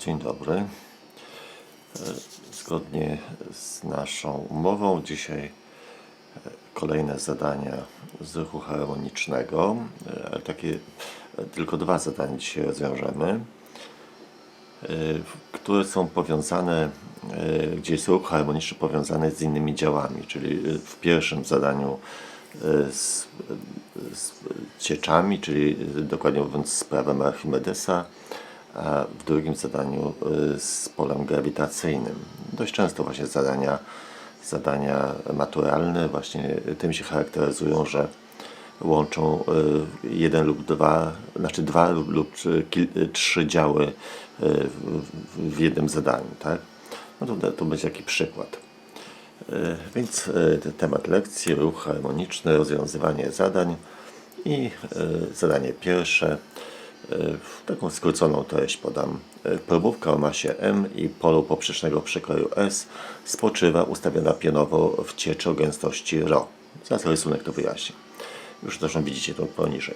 Dzień dobry. E, Zgodnie z naszą umową, dzisiaj e, kolejne zadania z ruchu harmonicznego, e, ale takie tylko dwa zadania dzisiaj rozwiążemy, które są powiązane, gdzie jest ruch harmoniczny powiązany z innymi działami, czyli w pierwszym zadaniu z, z cieczami, czyli dokładnie mówiąc z prawem Archimedesa, a w drugim zadaniu y, z polem grawitacyjnym. Dość często właśnie zadania, zadania maturalne właśnie tym się charakteryzują, że łączą y, jeden lub dwa, znaczy dwa lub, lub trzy działy y, w, jednym zadaniu, tak? No to, to będzie taki przykład. Więc te- temat lekcji, ruch harmoniczny, rozwiązywanie zadań i zadanie pierwsze. Taką skróconą treść podam. Probówka o masie M i polu poprzecznego przekroju S spoczywa ustawiona pionowo w cieczy o gęstości ρ. Zaraz rysunek to wyjaśni. Już zresztą widzicie to poniżej.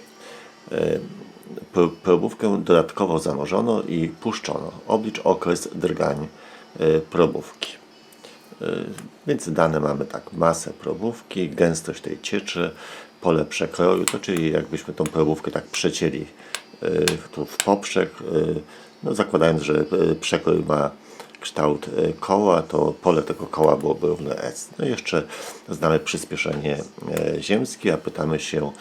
Pro- Probówkę dodatkowo zanurzono i puszczono. Oblicz okres drgań y, probówki. Y, Więc dane mamy tak, masę probówki, gęstość tej cieczy, pole przekroju, to czyli jakbyśmy tą probówkę tak przecięli tu w poprzek, y, no zakładając, że y, przekrój ma kształt y, koła, to pole tego koła byłoby równe S. No i jeszcze znamy przyspieszenie y, ziemskie, a pytamy się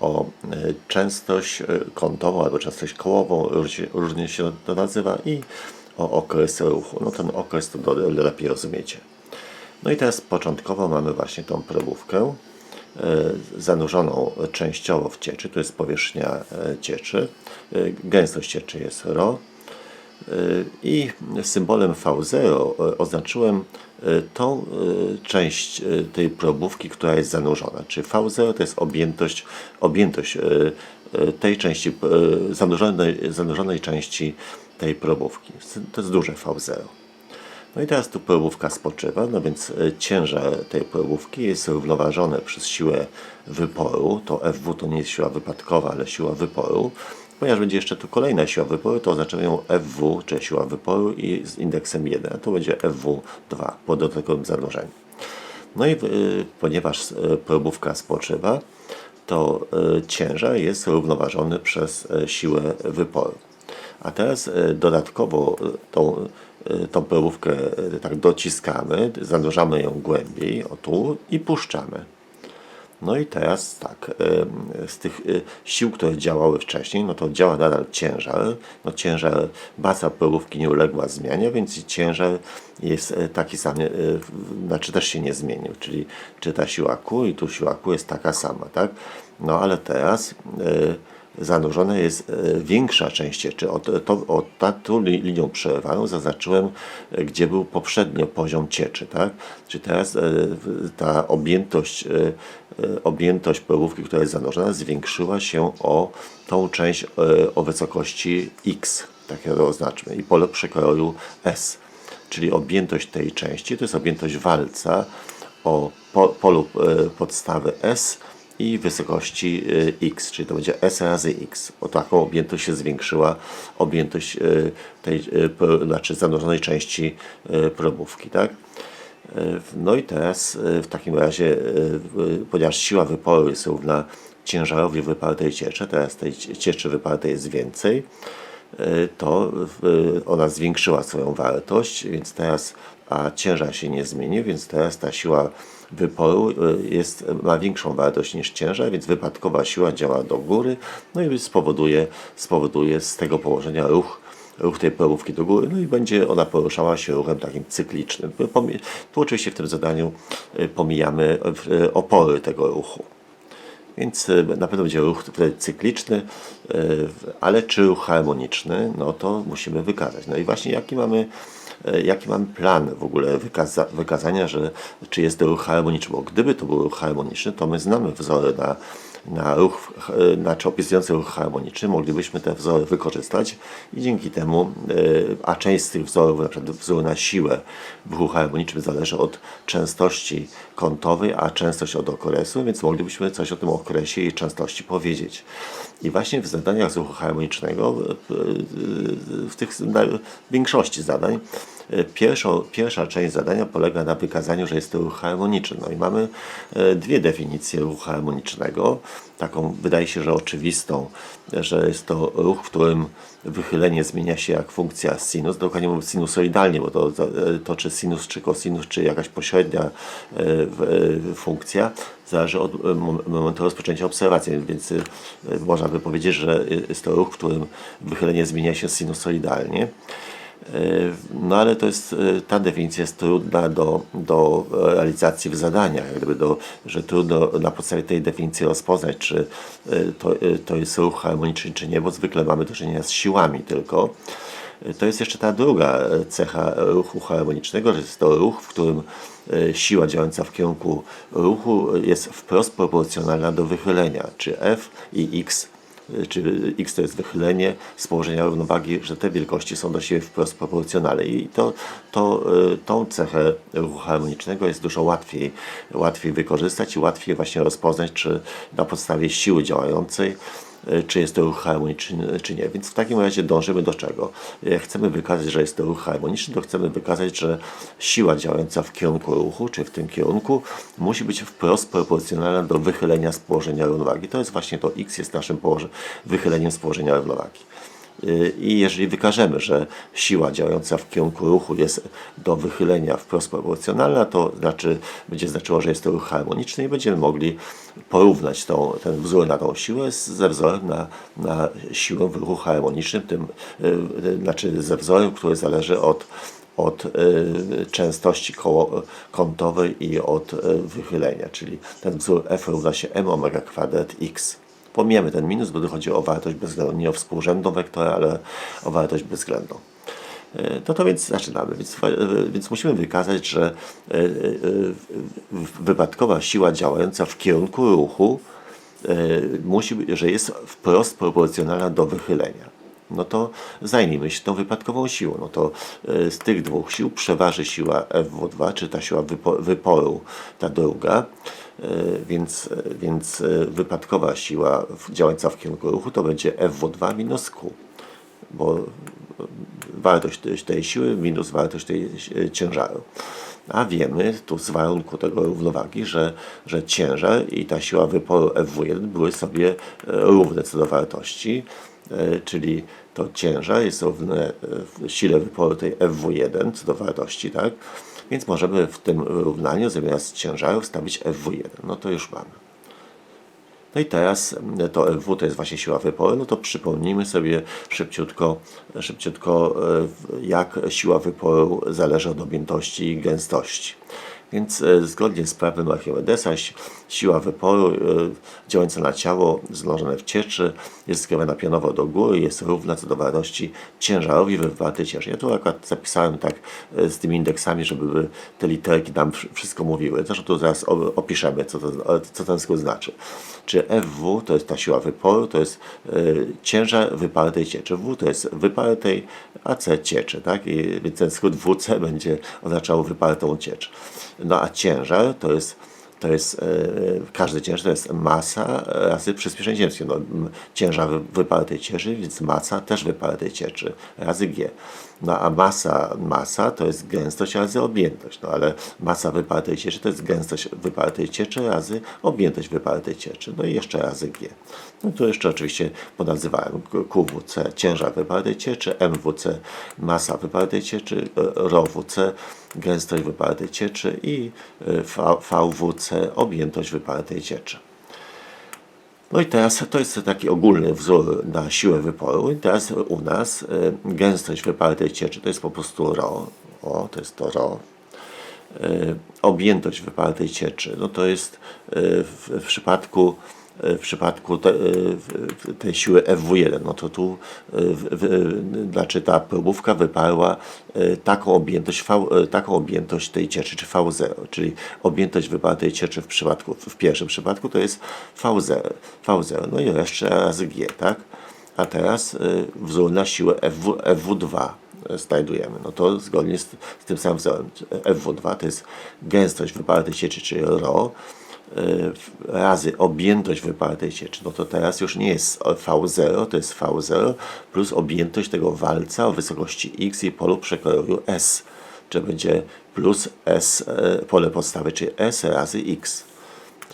o y, częstość y, kątową albo częstość kołową, różnie, się to nazywa i o okres ruchu. No ten okres to lepiej rozumiecie. No i teraz początkowo mamy właśnie tą probówkę zanurzoną częściowo w cieczy, to jest powierzchnia e, cieczy, E, gęstość cieczy jest ρ e, i symbolem V0 e, oznaczyłem e, tą e, część e, tej probówki, która jest zanurzona, czyli V0 to jest objętość, objętość e, e, tej części, e, zanurzonej, zanurzonej części tej probówki. To jest duże V0. No i teraz tu probówka spoczywa, no więc e, ciężar tej probówki jest równoważony przez siłę wyporu. To FW to nie jest siła wypadkowa, ale siła wyporu. Ponieważ będzie jeszcze tu kolejna siła wyporu, to oznaczymy ją FW, czyli siła wyporu i z indeksem 1. A to będzie FW2 po dodatkowym zanurzeniu. No i y, ponieważ y, probówka spoczywa, to ciężar jest równoważony przez siłę wyporu. A teraz y, dodatkowo y, tą, y, tą probówkę y, tak dociskamy, zanurzamy ją głębiej, o tu i puszczamy. No i teraz tak, z tych sił, które działały wcześniej, no to działa nadal ciężar. No ciężar, masa probówki nie uległa zmianie, więc ciężar jest taki sam, znaczy też się nie zmienił, czyli czy ta siła Q i tu siła Q jest taka sama, tak? No ale teraz y, zanurzona jest y, większa część cieczy. Od, to, od ta, tą li- linią przerywaną zaznaczyłem, y, gdzie był poprzednio poziom cieczy, tak? Czy teraz w- ta objętość, objętość probówki, która jest zanurzona, zwiększyła się o tą część o wysokości x, tak ja to oznaczmy, i pole przekroju S. Czyli objętość tej części to jest objętość walca o po, polu podstawy S i wysokości y, x, czyli to będzie s razy x. O taką objętość się zwiększyła objętość y, tej, y, znaczy zanurzonej części probówki, tak? No i teraz w takim razie, ponieważ siła wyporu jest równa ciężarowi wypartej cieczy, teraz tej cie- cieczy wypartej jest więcej, to ona zwiększyła swoją wartość, więc teraz, a ciężar się nie zmienił, więc teraz ta siła wyporu y, jest, ma większą wartość niż ciężar, więc wypadkowa siła działa do góry, no i spowoduje, spowoduje z tego położenia ruch ruch tej probówki do góry, no i będzie ona poruszała się ruchem takim cyklicznym. Tu oczywiście w tym zadaniu y, pomijamy y, opory tego ruchu. Więc na pewno będzie ruch cykliczny, ale czy ruch harmoniczny, no to musimy wykazać. No i właśnie jaki mamy, jaki mamy plan w ogóle wykaza wykazania, że czy jest to ruch harmoniczny, bo gdyby to był ruch harmoniczny, to my znamy wzory na na ruch, e, znaczy opisujące ruch harmoniczny, moglibyśmy te wzory wykorzystać i dzięki temu, e, a część z tych wzorów, na przykład wzór na siłę w ruchu harmonicznym zależy od częstości kątowej, a częstość od okresu, więc moglibyśmy coś o tym okresie i częstości powiedzieć. I właśnie w zadaniach ruchu harmonicznego, e, w tych większości zadań, Pierwszą, pierwsza część zadania polega na wykazaniu, że jest to ruch harmoniczny. No i mamy e, dwie definicje ruchu harmonicznego. Taką wydaje się, że oczywistą, że jest to ruch, w którym wychylenie zmienia się jak funkcja sinus, dokładnie mówiąc sinusoidalnie, bo to, to czy sinus, czy cosinus, czy jakaś pośrednia e, e, funkcja, zależy od momentu rozpoczęcia obserwacji, więc można by powiedzieć, że jest to ruch, w którym wychylenie zmienia się sinusoidalnie. No ale to jest, e, ta definicja jest trudna do, do realizacji w zadaniach, gdyby do, że trudno na podstawie tej definicji rozpoznać, czy e, to, e, to jest ruch harmoniczny, czy nie, bo zwykle mamy do czynienia z siłami tylko. To jest jeszcze ta druga cecha ruchu harmonicznego, że jest to ruch, w którym siła działająca w kierunku ruchu jest wprost proporcjonalna do wychylenia, czy F i X czy x to jest wychylenie z położenia równowagi, że te wielkości są do siebie wprost proporcjonalne. I to, to, e, tą cechę ruchu harmonicznego jest dużo łatwiej, łatwiej wykorzystać i łatwiej właśnie rozpoznać, czy na podstawie siły działającej czy jest to ruch harmoniczny, czy nie. Więc w takim razie dążymy do czego? Jak chcemy wykazać, że jest to ruch harmoniczny, to chcemy wykazać, że siła działająca w kierunku ruchu, czy w tym kierunku, musi być wprost proporcjonalna do wychylenia z położenia równowagi. To jest właśnie to x jest naszym wychyleniem z położenia równowagi. Y, I jeżeli wykażemy, że siła działająca w kierunku ruchu jest do wychylenia wprost proporcjonalna, to znaczy, będzie znaczyło, że jest to ruch harmoniczny i będziemy mogli porównać tą, ten wzór na tą siłę ze wzorem na, na siłę w ruchu harmonicznym, tym, yy, znaczy ze wzorem, który zależy od od y, częstości koło, kątowej i od wychylenia, czyli ten wzór f równa się m omega kwadrat x pomijamy ten minus, bo tu chodzi o wartość bezwzględną, nie o współrzędną wektora, ale o wartość bezwzględną. E, no to więc zaczynamy. Więc, e, więc musimy wykazać, że e, wypadkowa siła działająca w kierunku ruchu musi, że jest wprost proporcjonalna do wychylenia. No to zajmijmy się tą wypadkową siłą. No to z tych dwóch sił przeważy siła FW2, czy ta siła wyporu, ta druga. E, więc, więc e, wypadkowa siła działająca w kierunku ruchu to będzie FW2 minus Q, bo wartość tej siły minus wartość tej e, ciężaru. A wiemy tu z warunku tego równowagi, że, że ciężar i ta siła wyporu FW1 były sobie równe co do wartości, czyli to ciężar jest równe sile wyporu tej FW1 co do wartości, tak? Więc możemy w tym równaniu zamiast ciężaru wstawić FW1. No to już mamy. No i teraz mm, to FW to jest właśnie siła wyporu, no to przypomnijmy sobie szybciutko, szybciutko e, jak siła wyporu zależy od objętości i gęstości. Więc e, zgodnie z prawem Archimedesa siła wyporu e, działająca na ciało złożone w cieczy jest skierowana pionowo do góry jest równa co do wartości ciężarowi wywartej cieczy. Ja tu akurat zapisałem tak e, z tymi indeksami, żeby te literki nam wszystko mówiły. Zresztą tu zaraz opiszemy, co, to, co ten skrót znaczy. Czy FW to jest ta siła wyporu, to jest ciężar wypartej cieczy. W to jest wypartej, a C cieczy. Tak? I, więc ten skrót WC będzie oznaczał wypartą ciecz. No a ciężar to jest to jest, e, każdy ciężar to jest masa razy przyspieszenie ziemskie. No, ciężar wypartej cieczy, więc masa też wypartej cieczy razy g. No a masa, masa to jest gęstość razy objętość. No ale masa wypartej cieczy to jest gęstość wypartej cieczy razy objętość wypartej cieczy. No i jeszcze razy g. No tu jeszcze oczywiście ponazywałem QWC ciężar wypartej cieczy, MWC masa wypartej cieczy, ROWC gęstość wypartej cieczy i VWC objętość wypartej cieczy. No i teraz to jest taki ogólny wzór na siłę wyporu. I teraz u nas y, gęstość wypartej cieczy to jest po prostu ρ. O, to jest to ρ. Y, objętość wypartej cieczy, no to jest y, w, w przypadku w przypadku te, e, tej siły FW1, no to tu e, w, w, znaczy ta próbówka wyparła e, taką objętość, v, e, taką objętość tej cieczy, czy V0, czyli objętość wypartej cieczy w przypadku, w pierwszym przypadku to jest V0, V0 no i jeszcze razy G, tak? A teraz wzór na siłę FW, FW2 znajdujemy. No to zgodnie z, z tym samym wzorem FW2 to jest gęstość wypartej sieczy, czyli y, razy objętość wypartej sieczy. No to teraz już nie jest V0, to jest V0 plus objętość tego walca o wysokości x i polu przekroju S, czy będzie plus S, y, pole podstawy, czyli S razy x.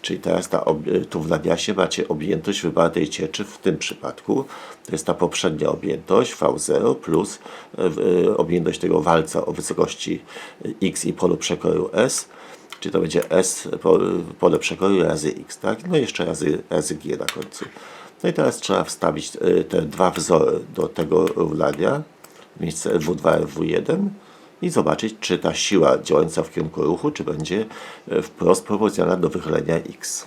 Czyli teraz ta, tu w nawiasie macie objętość wypartej cieczy w tym przypadku. To jest ta poprzednia objętość V0 plus e, e, objętość tego walca o wysokości x i polu przekroju S. Czyli to będzie S po- pole przekroju razy x, tak? No i jeszcze razy, razy g na końcu. No i teraz trzeba wstawić e, te dwa wzory do tego równania miejsce W2, W1 i zobaczyć, czy ta siła działająca w kierunku ruchu, czy będzie e, wprost proporcjonalna do wychylenia x.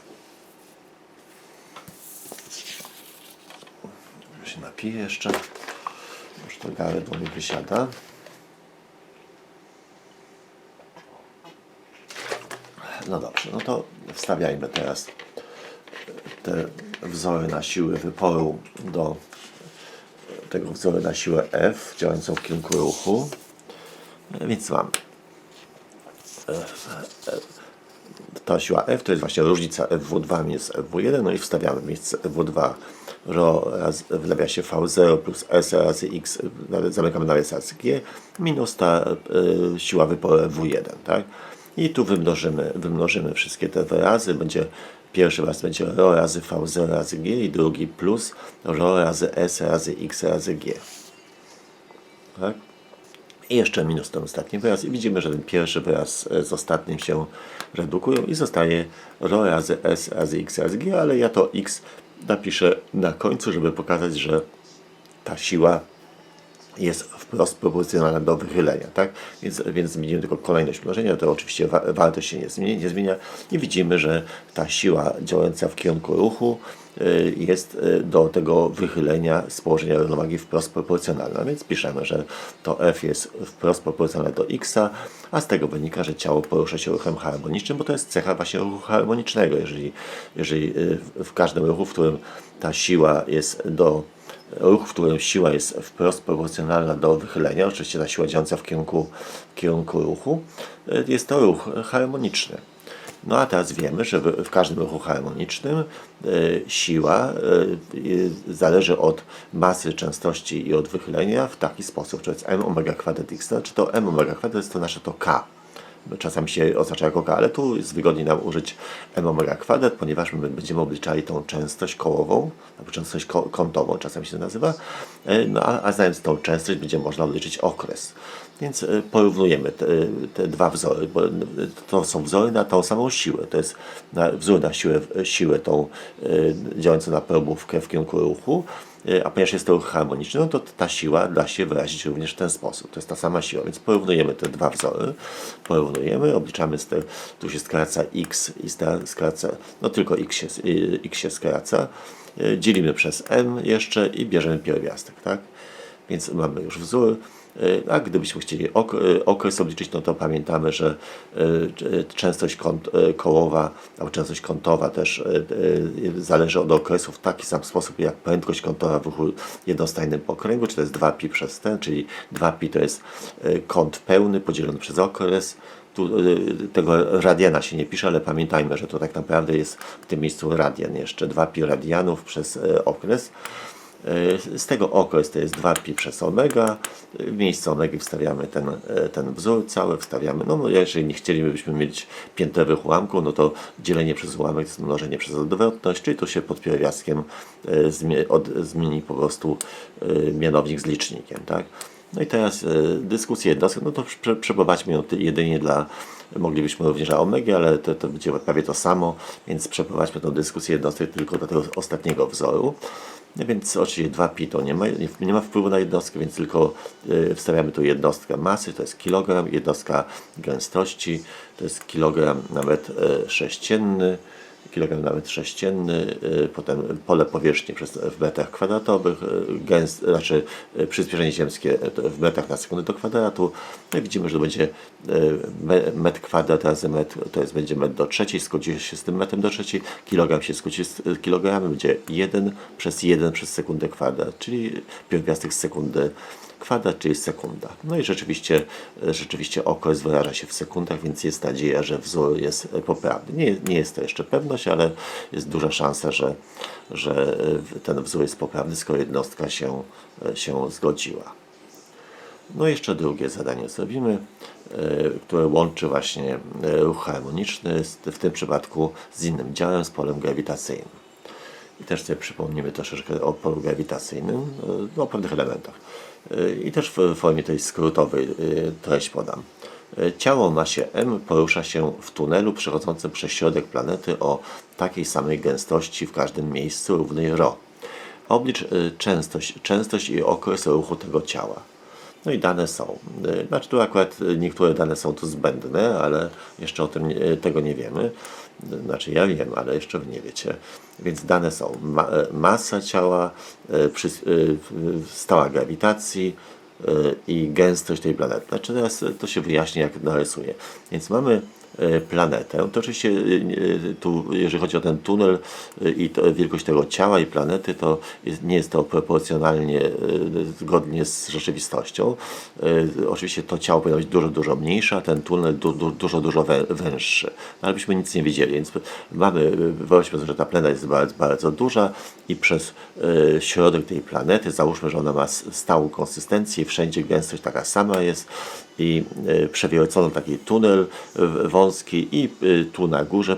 Się napiję jeszcze. Już to gardło mi wysiada. No dobrze, no to wstawiajmy teraz te wzory na siły wyporu do tego wzoru na siłę F działającą w kierunku ruchu. Więc mamy. e, Ta siła F to jest właśnie różnica FW2 minus FW1, no i wstawiamy w miejsce FW2 ρ raz, w nawiasie V0 plus S razy X, zamykamy nawias G, minus ta y, siła wyporu FW1, tak? I tu wymnożymy, wymnożymy wszystkie te wyrazy, będzie pierwszy raz będzie ρ razy V0 razy G i drugi plus ρ razy S razy X razy G. Tak? I jeszcze minus ten ostatni wyraz i widzimy, że ten pierwszy wyraz e, z ostatnim się redukują i zostaje ρ razy s razy x razy g, ale ja to x napiszę na końcu, żeby pokazać, że ta siła jest wprost proporcjonalna do wychylenia, tak? Więc, więc zmienimy tylko kolejność mnożenia, to oczywiście wa wartość się nie zmienia, nie zmienia. I widzimy, że ta siła działająca w kierunku ruchu y, jest y, do tego wychylenia z położenia równowagi wprost proporcjonalna, więc piszemy, że to f jest wprost proporcjonalne do x, a z tego wynika, że ciało porusza się ruchem harmonicznym, bo to jest cecha właśnie ruchu harmonicznego, jeżeli, jeżeli y, w- w każdym ruchu, w którym ta siła jest do ruch, w którym siła jest wprost proporcjonalna do wychylenia, oczywiście ta siła działająca w kierunku, w kierunku ruchu, y, jest to ruch harmoniczny. No a teraz wiemy, że w, każdym ruchu harmonicznym y, siła y, zależy od masy, częstości i od wychylenia w taki sposób, to jest m omega kwadrat x, znaczy to m omega kwadrat jest to nasze to k czasami się oznacza jako k, ale tu jest wygodniej nam użyć m omega kwadrat, ponieważ my będziemy obliczali tą częstość kołową, częstość kątową, czasem się nazywa, E, no, a, a znając tą częstość będzie można obliczyć okres. Więc e, porównujemy te, te dwa wzory, bo e, to są wzory na tą samą siłę. To jest na, wzór na siłę, siłę tą e, działającą na probówkę w kierunku ruchu, E, a ponieważ jest to ruch harmoniczny, no to ta siła da się wyrazić również w ten sposób. To jest ta sama siła, więc porównujemy te dwa wzory, porównujemy, obliczamy, z te, tu się skraca x i skraca, no tylko x się, y, x się skraca, Y, dzielimy przez m jeszcze i bierzemy pierwiastek, tak? Więc mamy już wzór. Y, A gdybyśmy chcieli y, okres obliczyć, no to pamiętamy, że y, częstość y, kołowa albo częstość kątowa też zależy od okresu w taki sam sposób jak prędkość kątowa w ruchu jednostajnym okręgu, czy to jest 2pi przez ten, czyli 2pi to jest kąt pełny podzielony przez okres. Tu tego radiana się nie pisze, ale pamiętajmy, że to tak naprawdę jest w tym miejscu radian jeszcze 2pi radianów przez okres. Z tego okres to jest 2pi przez omega. W miejsce omegi wstawiamy ten, y, ten wzór cały, wstawiamy. No, no jeżeli nie chcielibyśmy mieć piętrowych ułamków, no to dzielenie przez ułamek to jest mnożenie przez odwrotność, czyli tu się pod pierwiastkiem od, zmieni po prostu y, mianownik z licznikiem, tak? No i teraz dyskusje jednostki, no to prze, przeprowadźmy ją jedynie dla, moglibyśmy również dla omegi, ale to, to będzie prawie to samo, więc przeprowadźmy tę dyskusję jednostek tylko do tego ostatniego wzoru. No więc oczywiście 2pi to nie ma, nie, ma wpływu na jednostkę, więc tylko y, wstawiamy tu jednostkę masy, to jest kilogram, jednostka gęstości, to jest kilogram na metr y, sześcienny kg na metr sześcienny, y, potem pole powierzchni w metrach kwadratowych, y, gęst, znaczy y, przyspieszenie ziemskie w metrach na sekundę do kwadratu. No widzimy, że to będzie me- metr kwadrat razy metr, to jest będzie metr do trzeciej, skróci się z tym metrem do trzeciej, kilogram się skróci z kilogramem, będzie 1 przez 1 przez sekundę kwadrat, czyli pierwiastek sekundy kwadrat, czyli sekunda. No i rzeczywiście, rzeczywiście okres wyraża się w sekundach, więc jest nadzieja, że wzór jest poprawny. Nie, nie jest to jeszcze pewność, ale jest duża szansa, że, że ten wzór jest poprawny, skoro jednostka się, się zgodziła. No i jeszcze drugie zadanie zrobimy, e, które łączy właśnie e, ruch harmoniczny, w tym przypadku z innym działem, z polem grawitacyjnym. I też sobie przypomnimy troszeczkę o polu grawitacyjnym, e, no, o pewnych elementach. E, I też w formie tej skrótowej e, treść podam. E, Ciało o masie M porusza się w tunelu przechodzącym przez środek planety o takiej samej gęstości w każdym miejscu równej ρ. Oblicz częstość, częstość i okres ruchu tego ciała. No i dane są. Y, Znaczy tu akurat y, niektóre dane są tu zbędne, ale jeszcze o tym tego nie wiemy. Znaczy ja wiem, ale jeszcze nie wiecie. Więc dane są. Ma, y, masa ciała, y, przys- y, y, stała grawitacji i gęstość tej planety. Znaczy teraz to się wyjaśni, jak narysuję. Więc mamy planetę. To oczywiście y, y, tu, jeżeli chodzi o ten tunel i wielkość tego ciała i planety, to nie jest to proporcjonalnie zgodnie z rzeczywistością. Oczywiście to ciało powinno być dużo, dużo mniejsze, a ten tunel du, du, dużo, dużo wę, węższy. No, ale byśmy nic nie wiedzieli, więc mamy, wyobraźmy sobie, że ta planeta jest bardzo, bardzo duża i przez środek tej planety, załóżmy, że ona ma stałą konsystencję, wszędzie gęstość taka sama jest i y, przewiercono taki tunel y, wąski i y, tu na górze